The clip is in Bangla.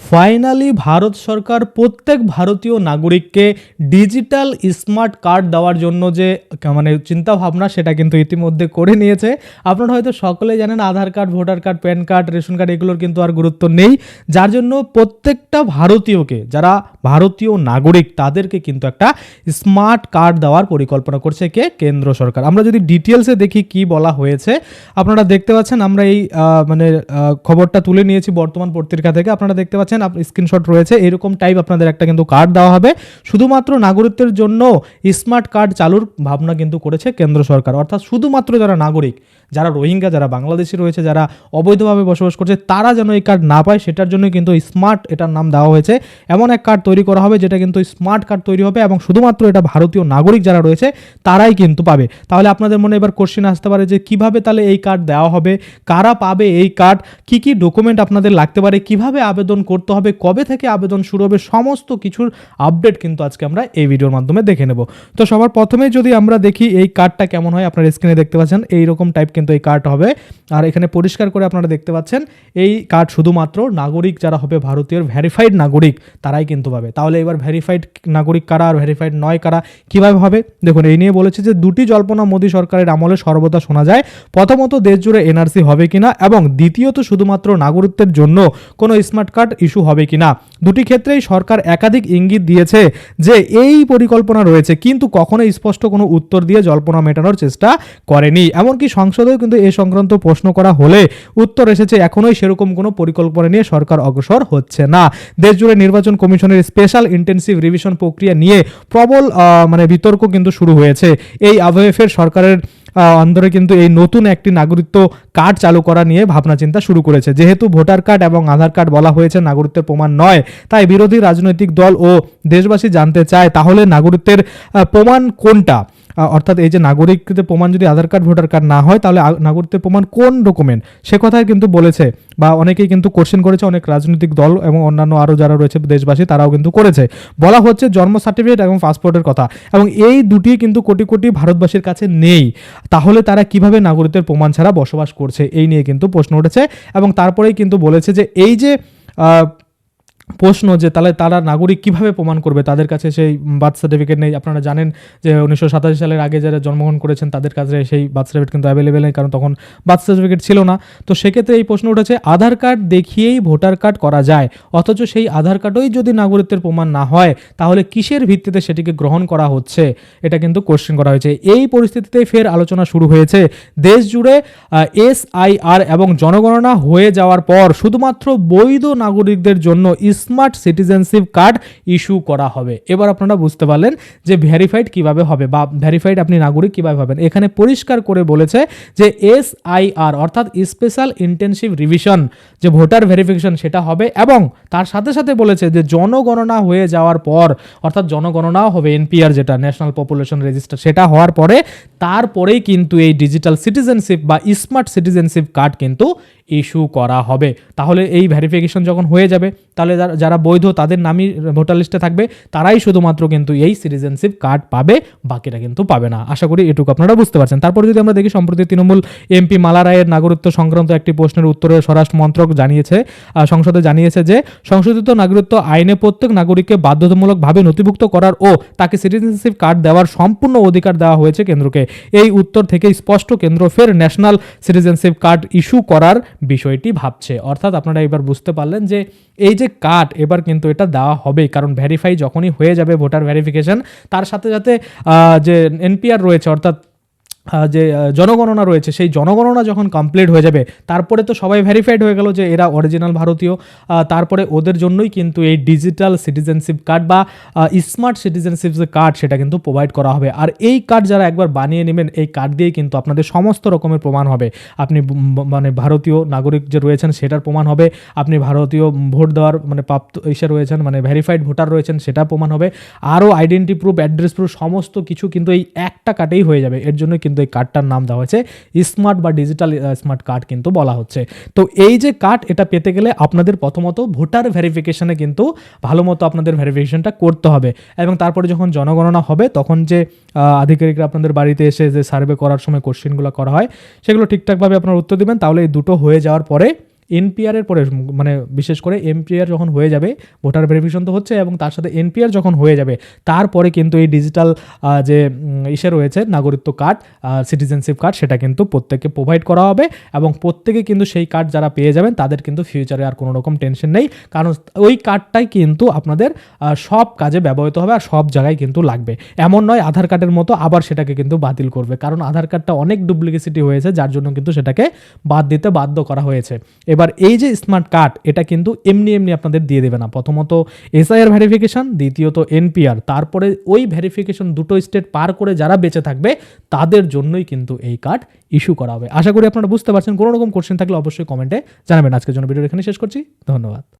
Finally Bharat সরকার প্রত্যেক ভারতীয় নাগরিককে ডিজিটাল স্মার্ট কার্ড দেওয়ার জন্য যে মানে চিন্তা ভাবনা সেটা কিন্তু ইতিমধ্যে করে নিয়েছে। আপনারা হয়তো সকলেই জানেন, Aadhaar card, voter card, PAN card, ration card, এগুলোর কিন্তু আর গুরুত্ব নেই। যার জন্য প্রত্যেকটা ভারতীয়কে, যারা ভারতীয় নাগরিক, তাদেরকে কিন্তু একটা স্মার্ট কার্ড দেওয়ার পরিকল্পনা করছে কে? কেন্দ্র সরকার। আমরা যদি ডিটেলসে দেখি কি বলা হয়েছে, আপনারা দেখতে পাচ্ছেন, আমরা এই মানে খবরটা তুলে নিয়েছি বর্তমান পত্রিকা থেকে। আপনারা দেখতে পাচ্ছেন স্ক্রিনশট রয়েছে। এরকম টাইপ আপনাদের একটা কিন্তু কার্ড দেওয়া হবে। শুধুমাত্র নাগরিকদের জন্য স্মার্ট কার্ড চালুর ভাবনা কিন্তু করেছে কেন্দ্র সরকার। অর্থাৎ শুধুমাত্র যারা নাগরিক যারা রোহিঙ্গা, যারা বাংলাদেশি রয়েছে, যারা অবৈধভাবে বসবাস করছে, তারা যেন এই কার্ড না পায়, সেটার জন্য কিন্তু স্মার্ট এটার নাম দেওয়া হয়েছে। এমন এক কার্ড তৈরি করা হবে, যেটা কিন্তু স্মার্ট কার্ড তৈরি হবে এবং শুধুমাত্র এটা ভারতীয় নাগরিক যারা রয়েছে, তারাই কিন্তু পাবে। তাহলে আপনাদের মনে এবার কোশ্চেন আসতে পারে যে, কীভাবে তাহলে এই কার্ড দেওয়া হবে? কারা পাবে এই কার্ড কি কি ডকুমেন্ট আপনাদের লাগতে পারে? কীভাবে আবেদন করতে হবে? কবে থেকে আবেদন শুরু হবে? সমস্ত কিছুর আপডেট কিন্তু আজকে আমরা এই ভিডিওর মাধ্যমে দেখে নেব। তো সবার প্রথমে যদি আমরা দেখি এই কার্ডটা কেমন হয়, আপনার স্ক্রিনে দেখতে পাচ্ছেন, এইরকম টাইপ কিন্তু এই কার্ড হবে। আর এখানে পরিষ্কার করে আপনারা দেখতে পাচ্ছেন, এই কার্ড শুধুমাত্র নাগরিক যারা হবে ভারতীয় ভেরিফাইড নাগরিক, তারাই কিন্তু পাবে। তাহলে এবার ভেরিফাইড নাগরিক কারা আর ভেরিফাইড নয় কারা, কীভাবে হবে? দেখুন, এই নিয়ে বলেছে যে দুটি জল্পনা মোদী সরকারের আমলে সর্বদা শোনা যায়, প্রথমত দেশ জুড়ে এনআরসি হবে কিনা এবং দ্বিতীয়ত শুধুমাত্র নাগরিকদের জন্য কোনো স্মার্ট কার্ড ইস্যু হবে কিনা। দুটি ক্ষেত্রেই সরকার একাধিক ইঙ্গিত দিয়েছে যে এই পরিকল্পনা রয়েছে, কিন্তু কখনোই স্পষ্ট কোনো উত্তর দিয়ে জল্পনা মেটানোর চেষ্টা করেনি। এমনকি সংসদেও কিন্তু এ সংক্রান্ত প্রশ্ন করা হলে উত্তর এসেছে, এখনোই সেরকম কোনো পরিকল্পনা নিয়ে সরকার অগ্রসর হচ্ছে না। দেশজুড়ে নির্বাচন কমিশনের স্পেশাল ইন্টেন্সিভ রিভিশন প্রক্রিয়া নিয়ে প্রবল মানে বিতর্ক কিন্তু শুরু হয়েছে। এই আবহেফের সরকারের অন্দরে কিন্তু এই নতুন একটি নাগরিকত্ব কার্ড চালু করা নিয়ে ভাবনা চিন্তা শুরু করেছে। যেহেতু ভোটার কার্ড এবং আধার কার্ড বলা হয়েছে, নাগরিকত্বের প্রমাণ নয়, তাই বিরোধী রাজনৈতিক দল ও দেশবাসী জানতে চায়, তাহলে নাগরিকত্বের প্রমাণ কোনটা? অর্থাৎ এই যে নাগরিকদের প্রমাণ যদি আধার কার্ড, ভোটার কার্ড না হয়, তাহলে নাগরিকদের প্রমাণ কোন ডকুমেন্ট সে কথাই কিন্তু বলেছে বা অনেকেই কিন্তু কোশ্চেন করেছে, অনেক রাজনৈতিক দল এবং অন্যান্য আরও যারা রয়েছে দেশবাসী, তারাও কিন্তু করেছে। বলা হচ্ছে জন্ম সার্টিফিকেট এবং পাসপোর্টের কথা এবং এই দুটি কিন্তু কোটি কোটি ভারতবাসীর কাছে নেই। তাহলে তারা কীভাবে নাগরিকদের প্রমাণ ছাড়া বসবাস করছে? এই নিয়ে কিন্তু প্রশ্ন উঠেছে এবং তারপরেই কিন্তু বলেছে যে এই যে প্রশ্ন যে তাহলে তারা নাগরিক কীভাবে প্রমাণ করবে? তাদের কাছে সেই বার্থ সার্টিফিকেট নেই। আপনারা জানেন যে উনিশশো সাতাশি সালের আগে যারা জন্মগ্রহণ করেছেন, তাদের কাছে সেই বার্থ সার্টিফিকেট কিন্তু অ্যাভেলেবেল নেই, কারণ তখন বার্থ সার্টিফিকেট ছিল না। তো সেক্ষেত্রে এই প্রশ্ন উঠেছে, আধার কার্ড দেখিয়েই ভোটার কার্ড করা যায়, অথচ সেই আধার কার্ডই যদি নাগরিকত্বের প্রমাণ না হয়, তাহলে কিসের ভিত্তিতে সেটিকে গ্রহণ করা হচ্ছে? এটা কিন্তু কোশ্চেন করা হয়েছে। এই পরিস্থিতিতেই ফের আলোচনা শুরু হয়েছে। দেশ জুড়ে এস আই আর এবং জনগণনা হয়ে যাওয়ার পর শুধুমাত্র বৈধ নাগরিকদের জন্য স্মার্ট সিটিজেনশিপ কার্ড ইস্যু করা হবে। এবার আপনারা বুঝতে পারলেন যে ভেরিফাইড কীভাবে হবে বা ভেরিফাইড আপনি নাগরিক কীভাবে হবেন। এখানে পরিষ্কার করে বলেছে যে এস আই আর অর্থাৎ স্পেশাল ইন্টেনসিভ রিভিশন যে ভোটার ভেরিফিকেশন সেটা হবে এবং তার সাথে সাথে বলেছে যে জনগণনা হয়ে যাওয়ার পর, অর্থাৎ জনগণনাও হবে এনপিআর যেটা ন্যাশনাল পপুলেশন রেজিস্টার সেটা হওয়ার পরে তারপরেই কিন্তু এই ডিজিটাল সিটিজেনশিপ বা স্মার্ট সিটিজেনশিপ কার্ড কিন্তু ইস্যু করা হবে। তাহলে এই ভেরিফিকেশন যখন হয়ে যাবে, তাহলে যারা- বৈধ তাদের নামই ভোটার লিস্টে থাকবে, তারাই শুধুমাত্র কিন্তু এই সিটিজেনশিপ কার্ড পাবে বাকিরা কিন্তু পাবে না। আশা করি এটুকু আপনারা বুঝতে পারছেন। তারপর যদি আমরা দেখি সম্প্রতি তৃণমূল এমপি মালা রায়ের নাগরিকত্ব সংক্রান্ত একটি প্রশ্নের উত্তরে স্বরাষ্ট্র মন্ত্রক জানিয়েছে সংসদে জানিয়েছে যে, সংশোধিত নাগরিকত্ব আইনে প্রত্যেক নাগরিককে বাধ্যতামূলকভাবে নথিভুক্ত করার ও তাকে সিটিজেনশিপ কার্ড দেওয়ার সম্পূর্ণ অধিকার দেওয়া হয়েছে কেন্দ্রকে। এই উত্তর থেকে স্পষ্ট কেন্দ্র ফের ন্যাশনাল সিটিজেনশিপ কার্ড ইস্যু করার বিষয়টি ভাবছে। অর্থাৎ আপনারা এবার বুঝতে পারলেন যে এই যে কার্ড, এবার কিন্তু এটা দেওয়া হবেই। কারণ ভেরিফাই যখনই হয়ে যাবে ভোটার ভেরিফিকেশন তার সাথে সাথে যে এনপিআর রয়েছে, অর্থাৎ যে জনগণনা রয়েছে, সেই জনগণনা যখন কমপ্লিট হয়ে যাবে, তারপরে তো সবাই ভেরিফাইড হয়ে গেল যে এরা অরিজিনাল ভারতীয়। তারপরে ওদের জন্যই কিন্তু এই ডিজিটাল সিটিজেনশিপ কার্ড বা স্মার্ট সিটিজেনশিপ যে কার্ড সেটা কিন্তু প্রোভাইড করা হবে। আর এই কার্ড যারা একবার বানিয়ে নেবেন, এই কার্ড দিয়েই কিন্তু আপনাদের সমস্ত রকমের প্রমাণ হবে। আপনি মানে ভারতীয় নাগরিক যে রয়েছেন, সেটার প্রমাণ হবে। আপনি ভারতীয় ভোট দেওয়ার মানে প্রাপ্ত ইসে রয়েছেন মানে ভেরিফাইড ভোটার রয়েছেন, সেটা প্রমাণ হবে। আরও আইডেন্টি প্রুফ অ্যাড্রেস প্রুফ সমস্ত কিছু কিন্তু এই একটা কার্ডেই হয়ে যাবে। এর জন্য কিন্তু এই কার্ডটার নাম দেওয়া হয়েছে স্মার্ট বা ডিজিটাল স্মার্ট কার্ড কিন্তু বলা হচ্ছে। তো এই যে কার্ড এটা পেতে গেলে আপনাদের প্রথমত ভোটার ভেরিফিকেশনে কিন্তু ভালো মতো আপনাদের ভেরিফিকেশনটা করতে হবে এবং তারপরে যখন জনগণনা হবে, তখন যে আধিকারিকরা আপনাদের বাড়িতে এসে যে সার্ভে করার সময় কোশ্চেনগুলো করা হয়, সেগুলো ঠিকঠাকভাবে আপনারা উত্তর দেবেন, তাহলে এই দুটো হয়ে যাওয়ার পরে এনপিআর এর পরে মানে বিশেষ করে এমপিআর যখন হয়ে যাবে, ভোটার ভেরিফিকেশন তো হচ্ছে এবং তার সাথে এনপিআর যখন হয়ে যাবে, তারপরে কিন্তু এই ডিজিটাল যে ইসে রয়েছে নাগরিকত্ব কার্ড সিটিজেনশিপ কার্ড সেটা কিন্তু প্রত্যেককে প্রোভাইড করা হবে এবং প্রত্যেকে কিন্তু সেই কার্ড যারা পেয়ে যাবেন, তাদের কিন্তু ফিউচারে আর কোনো রকম টেনশন নেই। কারণ ওই কার্ডটাই কিন্তু আপনাদের সব কাজে ব্যবহৃত হবে আর সব জায়গায় কিন্তু লাগবে। এমন নয় আধার কার্ডের মতো আবার সেটাকে কিন্তু বাতিল করবে। কারণ আধার কার্ডটা অনেক ডুপ্লিকেসিটি হয়েছে, যার জন্য কিন্তু সেটাকে বাদ দিতে বাধ্য করা হয়েছে। এবার এই যে স্মার্ট কার্ড এটা কিন্তু এমনি এমনি আপনাদের দিয়ে দেবে না। প্রথমত এসআইআর ভেরিফিকেশন দ্বিতীয়ত এনপিআর তারপরে ওই ভেরিফিকেশন দুটো স্টেট পার করে যারা বেঁচে থাকবে, তাদের জন্যই কিন্তু এই কার্ড ইস্যু করা হবে। আশা করি আপনারা বুঝতে পারছেন। কোনো রকম কোশ্চেন থাকলে অবশ্যই কমেন্টে জানাবেন। আজকের জন্য ভিডিও এখানে শেষ করছি। ধন্যবাদ।